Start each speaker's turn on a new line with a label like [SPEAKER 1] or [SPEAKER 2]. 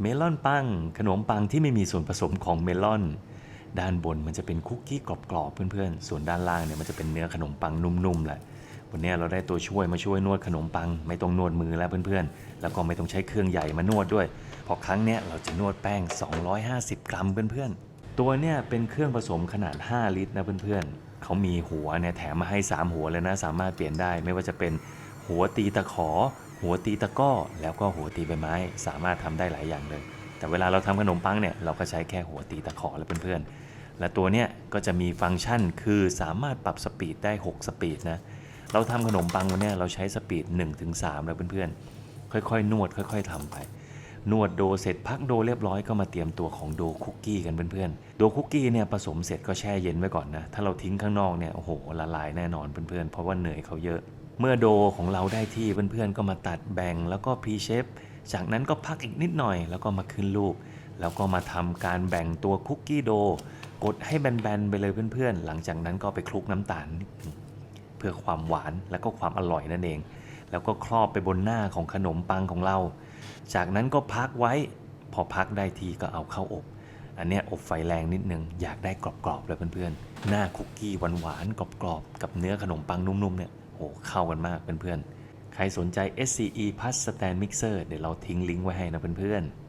[SPEAKER 1] เมลอนปัง ขนมปังที่ไม่มีส่วนผสมของเมลอน ด้านบนมันจะเป็นคุกกี้กรอบๆเพื่อนๆ ส่วนด้านล่างเนี่ยมันจะเป็นเนื้อขนมปังนุ่มๆแหละ วันนี้เราได้ตัวช่วยมาช่วยนวดขนมปัง ไม่ต้องนวดมือแล้วเพื่อนๆ แล้วก็ไม่ต้องใช้เครื่องใหญ่มานวดด้วยพราะครั้งเนี้ยเราจะนวดแป้ง 250 กรัมเพื่อนๆ ตัวเนี่ยเป็นเครื่องผสมขนาด 5 ลิตรนะเพื่อนๆ เขามีหัวเนี่ยแถมมาให้ 3 หัวเลยนะ สามารถเปลี่ยนได้ไม่ว่าจะเป็นหัวตีตะขอ หัวตีตะก้อ แล้วก็หัวตีใบไม้ สามารถทำได้หลายอย่างเลย แต่เวลาเราทำขนมปังเนี่ยเราก็ใช้แค่หัวตีตะขอแล้วเพื่อนๆ และตัวเนี้ยก็จะมีฟังก์ชันคือสามารถปรับสปีดได้ 6 สปีดนะเราทำขนมปังวันนี้เราใช้สปีด 1-3 แล้วเพื่อนๆ ค่อยๆ นวดค่อย ๆทำไป นวดโดเสร็จพักโดเรียบร้อยก็มาเตรียมตัวของโดคุกกี้กันเพื่อนๆ โดคุกกี้เนี่ยผสมเสร็จก็แช่เย็นไว้ก่อนนะ ถ้าเราทิ้งข้างนอกเนี่ยโอ้โหละลายแน่นอนเพื่อนๆ เพราะว่าเหนื่อยเขาเยอะ เมื่อโดของเราได้ที่เพื่อนๆก็มาตัดแบ่งแล้วก็พรีเชฟจากนั้นก็พักอีกนิดหน่อย แล้วก็มาขึ้นรูป แล้วก็มาทำการแบ่งตัวคุกกี้โด กดให้แบนๆไปเลยเพื่อนๆ หลังจากนั้นก็ไปคลุกน้ำตาล เพื่อความหวานและก็ความอร่อยนั่นเอง แล้วก็ครอบไปบนหน้าของขนมปังของเรา จากนั้นก็พักไว้ พอพักได้ทีก็เอาเข้าอบ อันนี้อบไฟแรงนิดนึง อยากได้กรอบๆเลยเพื่อนๆ หน้าคุกกี้หวานๆกรอบๆกับเนื้อขนมปังนุ่มๆเนี่ย โอ้เข้ากันมากเพื่อนๆ ใครสนใจ SCE Plus Stand Mixer เดี๋ยวเราทิ้งลิงก์ไว้ให้นะเพื่อนๆ